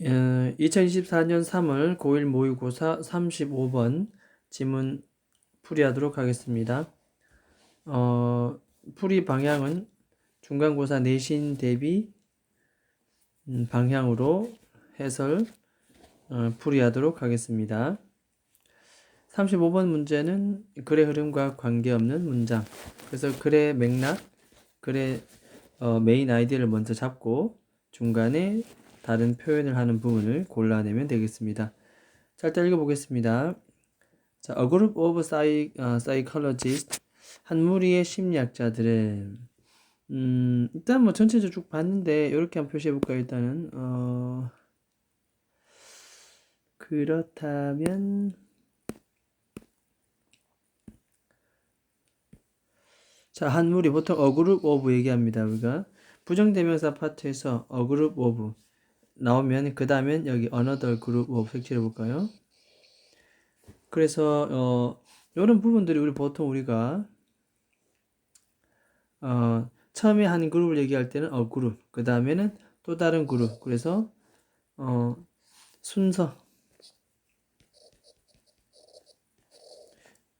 2024년 3월 고1 모의고사 35번 지문 풀이하도록 하겠습니다. 어, 풀이 방향은 중간고사 내신 대비 음, 방향으로 해설 어, 풀이하도록 하겠습니다. 35번 문제는 글의 흐름과 관계없는 문장. 그래서 글의 맥락, 글의 어, 메인 아이디어를 먼저 잡고 중간에 다른 표현을 하는 부분을 골라내면 되겠습니다. 자, 일단 읽어보겠습니다. 자, A group of psy, 어, psychologists, 한 무리의 심리학자들은, 음, 일단 뭐 전체적으로 쭉 봤는데, 이렇게 한번 표시해 볼까요? 일단은, 어, 그렇다면, 자, 한 무리, 보통 a group of 얘기합니다, 우리가. 부정대명사 파트에서 a group of, 나오면 그 다음엔 여기 another group of 색칠해 볼까요? 그래서 어 이런 부분들이 우리 보통 우리가 어 처음에 한 그룹을 얘기할 때는 a group 그 다음에는 또 다른 그룹 그래서 어 순서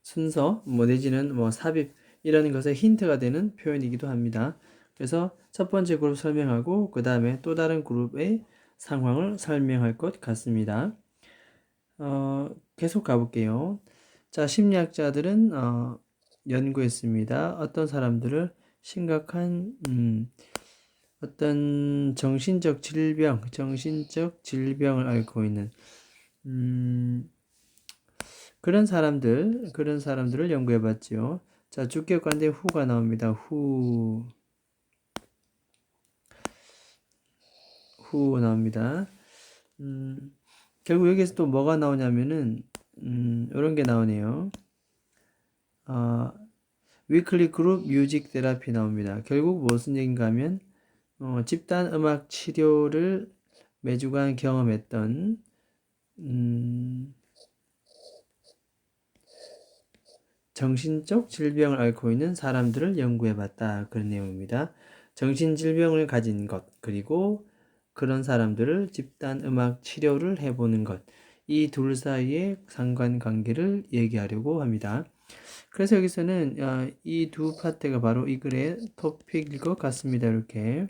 순서 뭐 내지는 뭐 삽입 이런 것에 힌트가 되는 표현이기도 합니다. 그래서 첫 번째 그룹 설명하고 그 다음에 또 다른 그룹의 상황을 설명할 것 같습니다. 어, 계속 가볼게요. 자, 심리학자들은 어, 연구했습니다. 어떤 사람들을 심각한 음, 어떤 정신적 질병, 정신적 질병을 앓고 있는 음, 그런 사람들, 그런 사람들을 연구해봤죠. 자, 주격관대 후가 나옵니다. 후. 후 나옵니다. 음, 결국 여기서 또 뭐가 나오냐면은 음, 이런 게 나오네요. 어, 위클리 그룹 뮤직 테라피 나옵니다. 결국 무슨 얘기인가 하면 어, 집단 음악 치료를 매주간 경험했던 음, 정신적 질병을 앓고 있는 사람들을 연구해 봤다. 그런 내용입니다. 정신질병을 가진 것, 그리고 그런 사람들을 집단 음악 치료를 해보는 것. 이 둘 사이의 상관관계를 얘기하려고 합니다. 그래서 여기서는 어, 이두 파트가 바로 이 글의 토픽일 것 같습니다. 이렇게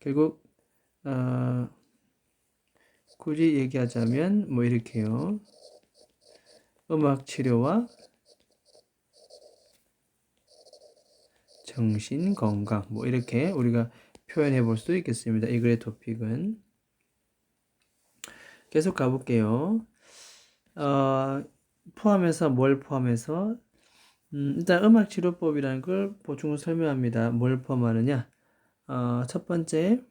결국 어, 굳이 얘기하자면 뭐 이렇게요. 음악 치료와 정신 건강 뭐 이렇게 우리가 표현해 볼수 있겠습니다. 이 글의 토픽은 계속 가볼게요. 어, 포함해서 뭘 포함해서 음, 일단 음악 치료법이라는 걸 보충을 설명합니다. 뭘 포함하느냐? 어, 첫 번째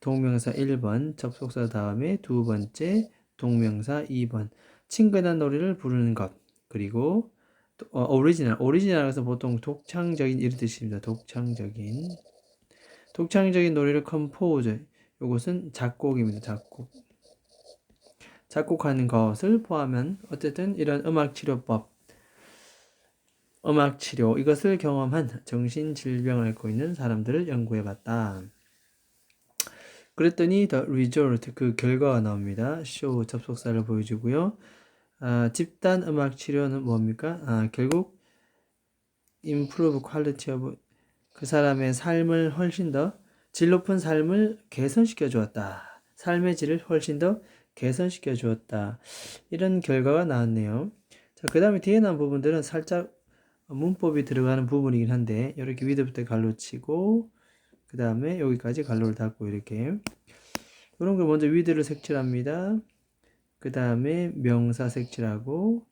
동명사 1번 접속사 다음에 두 번째 동명사 2번 친근한 노래를 부르는 것 그리고 어, 오리지널 오리지널에서 보통 독창적인 이런 뜻입니다. 독창적인 독창적인 노래를 컴포즈. 이것은 작곡입니다. 작곡. 작곡하는 것을 포함한 어쨌든 이런 음악 치료법, 음악 치료 이것을 경험한 정신 질병을 앓고 있는 사람들을 연구해 봤다. 그랬더니 the result 그 결과가 나옵니다. show 접속사를 보여주고요. 아, 집단 음악 치료는 뭡니까? 아, 결국 improve quality of 그 사람의 삶을 훨씬 더 질 높은 삶을 개선시켜 주었다. 삶의 질을 훨씬 더 개선시켜 주었다. 이런 결과가 나왔네요. 자, 그 다음에 뒤에 나온 부분들은 살짝 문법이 들어가는 부분이긴 한데, 이렇게 위드부터 갈로 치고, 그 다음에 여기까지 갈로를 닫고 이렇게. 이런 걸 먼저 위드를 색칠합니다. 그 다음에 명사 색칠하고,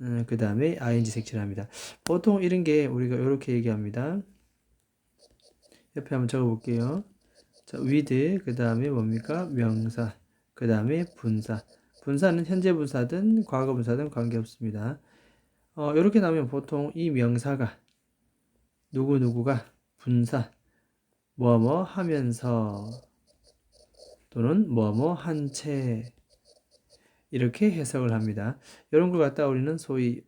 음, 그 다음에 ing 색칠합니다. 보통 이런 게 우리가 이렇게 얘기합니다. 옆에 한번 적어볼게요. 자, with 그 다음에 뭡니까? 명사 그 다음에 분사 분사는 현재 분사든 과거 분사든 관계없습니다. 어, 이렇게 나오면 보통 이 명사가 누구 누구가 분사 뭐뭐 하면서 또는 뭐뭐 한 채 이렇게 해석을 합니다. 이런 걸 갖다 우리는 소위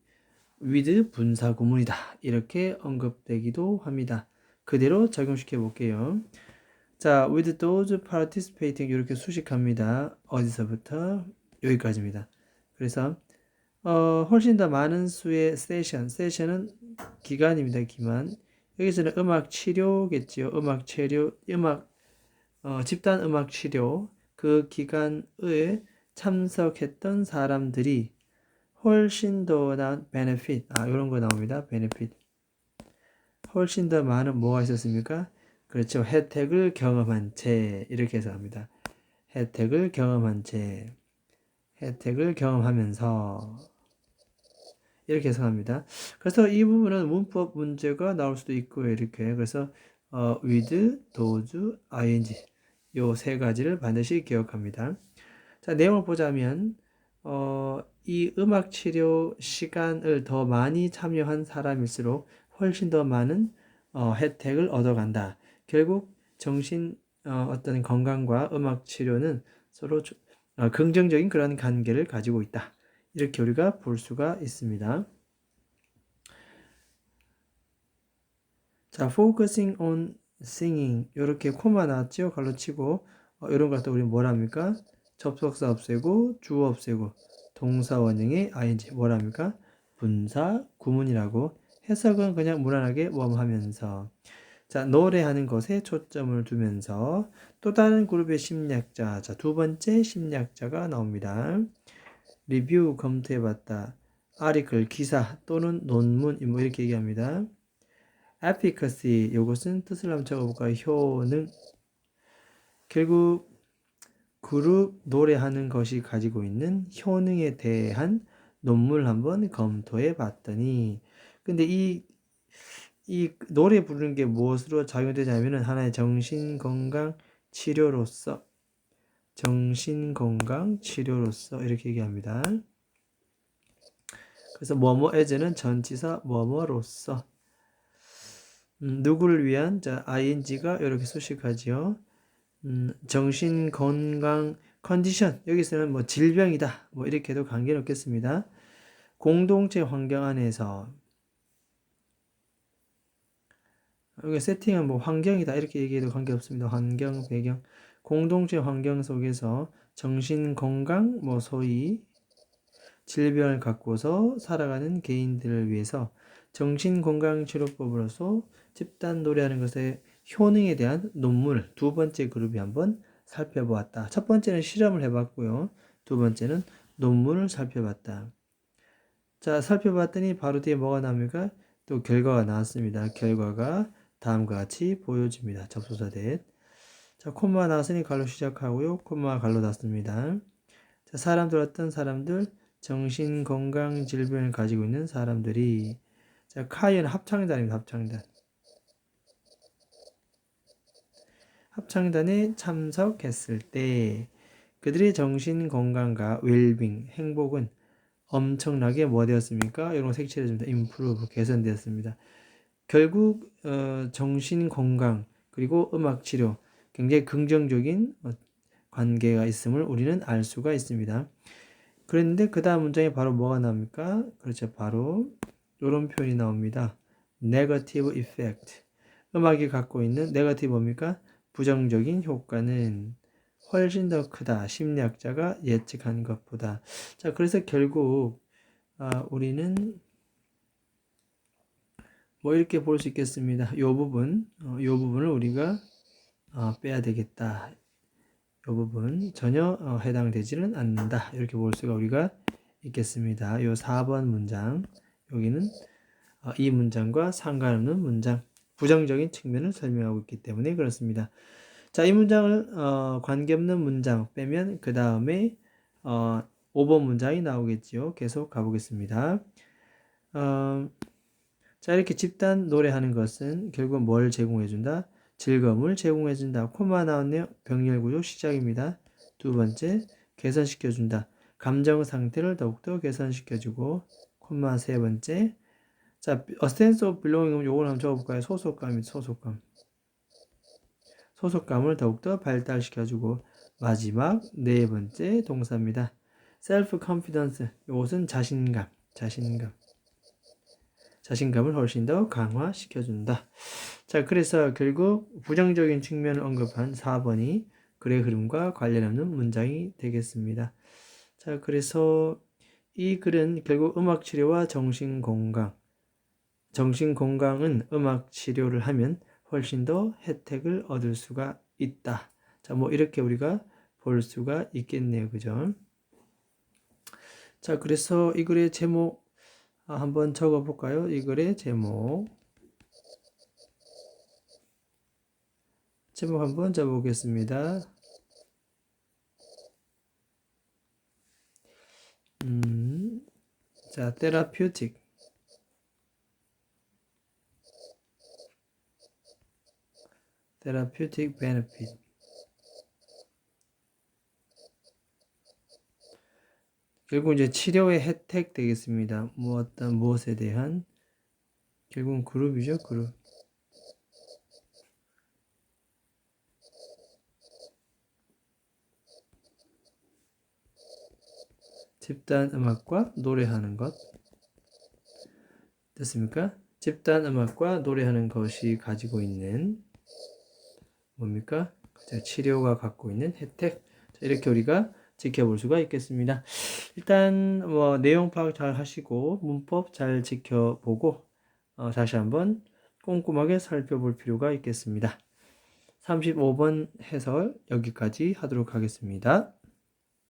with 분사 구문이다 이렇게 언급되기도 합니다. 그대로 적용시켜 볼게요. 자, with those participating 이렇게 수식합니다. 어디서부터 여기까지입니다. 그래서 어, 훨씬 더 많은 수의 세션, 세션은 기간입니다. 기간. 여기서는 음악 치료겠지요. 음악 치료, 음악 어, 집단 음악 치료 그 기간에 참석했던 사람들이 훨씬 더 나은 benefit 아 이런 거 나옵니다. benefit 훨씬 더 많은 뭐가 있었습니까? 그렇죠. 혜택을 경험한 채 이렇게 해서 합니다. 혜택을 경험한 채 혜택을 경험하면서 이렇게 해석합니다. 그래서 이 부분은 문법 문제가 나올 수도 있고요. 이렇게 그래서 어, with, does, ing 요 세 가지를 반드시 기억합니다. 자 내용을 보자면 어, 이 음악 치료 시간을 더 많이 참여한 사람일수록 훨씬 더 많은 어, 혜택을 얻어간다. 결국 정신 어, 어떤 건강과 음악 치료는 서로 조, 어, 긍정적인 그런 관계를 가지고 있다. 이렇게 우리가 볼 수가 있습니다. 자, focusing on singing 이렇게 코마 나왔죠? 갈로 치고 어, 이런 것도 우리 뭐랍니까? 접속사 없애고 주어 없애고 동사 원형의 ing 뭐랍니까? 분사 구문이라고 해석은 그냥 무난하게 웜하면서 자 노래하는 것에 초점을 두면서 또 다른 그룹의 심리학자 자 두 번째 심리학자가 나옵니다. 리뷰 검토해봤다. 아리클 기사 또는 논문 뭐 이렇게 얘기합니다. efficacy 이것은 뜻을 한번 적어볼까요? 효능 결국 그룹 노래하는 것이 가지고 있는 효능에 대한 논문을 한번 검토해 봤더니 근데 이, 이 노래 부르는 게 무엇으로 작용되냐면은 하나의 정신 건강 치료로서 정신 건강 치료로서 이렇게 얘기합니다. 그래서 뭐뭐 에즈는 전치사 뭐뭐로서 음, 누구를 위한 자 ing가 이렇게 수식하지요. 음, 정신 건강 컨디션 여기서는 뭐 질병이다 뭐 이렇게도 관계는 없겠습니다. 공동체 환경 안에서 여기 세팅은 뭐 환경이다 이렇게 얘기해도 관계 없습니다. 환경 배경 공동체 환경 속에서 정신 건강 뭐 소위 질병을 갖고서 살아가는 개인들을 위해서 정신 건강 치료법으로서 집단 노래하는 것의 효능에 대한 논문을 두 번째 그룹이 한번 살펴보았다. 첫 번째는 실험을 해봤고요. 두 번째는 논문을 살펴봤다. 자, 살펴봤더니 바로 뒤에 뭐가 나옵니까? 또 결과가 나왔습니다. 결과가 다음과 같이 보여집니다. 접수사 대 자, 콤마 나왔으니 갈로 시작하고요. 콤마 갈로 닫습니다. 자, 사람들 어떤 사람들? 정신 건강 질병을 가지고 있는 사람들이 자, 카이는 합창단입니다. 합창단. 합창단에 참석했을 때 그들의 정신 건강과 웰빙, 행복은 엄청나게 뭐 되었습니까? 이런 거 색칠해줍니다. improve, 개선되었습니다. 결국 어, 정신 건강 그리고 음악 치료 굉장히 긍정적인 어, 관계가 있음을 우리는 알 수가 있습니다. 그런데 그 다음 문장에 바로 뭐가 나옵니까? 그렇죠. 바로 이런 표현이 나옵니다. negative effect. 음악이 갖고 있는 네거티브 뭡니까? 부정적인 효과는 훨씬 더 크다. 심리학자가 예측한 것보다. 자, 그래서 결국 아, 우리는 뭐 이렇게 볼 수 있겠습니다. 요 부분, 어, 요 부분을 우리가 어, 빼야 되겠다. 요 부분 전혀 어, 해당되지는 않는다. 이렇게 볼 수가 우리가 있겠습니다. 요 4번 문장 여기는 어, 이 문장과 상관없는 문장 부정적인 측면을 설명하고 있기 때문에 그렇습니다. 자, 이 문장을 어, 관계없는 문장 빼면 그 다음에 어, 5번 문장이 나오겠지요. 계속 가보겠습니다. 어, 자, 이렇게 집단 노래하는 것은 결국 뭘 제공해준다? 즐거움을 제공해준다. 코마 나왔네요. 병렬 구조 시작입니다. 두 번째, 개선시켜준다. 감정 상태를 더욱더 개선시켜주고, 콤마 세 번째, 자, a sense of belonging 요걸 한번 적어볼까요? 소속감이 소속감. 소속감을 더욱더 발달시켜주고 마지막 네 번째 동사입니다. self confidence 이것은 자신감, 자신감. 자신감을 훨씬 더 강화시켜준다. 자, 그래서 결국 부정적인 측면을 언급한 4번이 글의 흐름과 관련 없는 문장이 되겠습니다. 자, 그래서 이 글은 결국 음악 치료와 정신 건강, 정신 건강은 음악 치료를 하면 훨씬 더 혜택을 얻을 수가 있다. 자, 뭐 이렇게 우리가 볼 수가 있겠네요. 그죠? 자, 그래서 이 글의 제목 아, 한번 적어 볼까요? 이 글의 제목. 제목 한번 적어 보겠습니다. 음, 자, therapeutic benefit. 결국 이제 치료의 혜택 되겠습니다. 뭐 어떤 무엇에 대한 결국은 그룹이죠, 그룹. 집단 음악과 노래하는 것. 됐습니까? 집단 음악과 노래하는 것이 가지고 있는 뭡니까? 치료가 갖고 있는 혜택. 자, 이렇게 우리가 지켜볼 수가 있겠습니다. 일단 뭐 내용 파악 잘 하시고 문법 잘 지켜보고 어, 다시 한번 꼼꼼하게 살펴볼 필요가 있겠습니다. 35번 해설 여기까지 하도록 하겠습니다.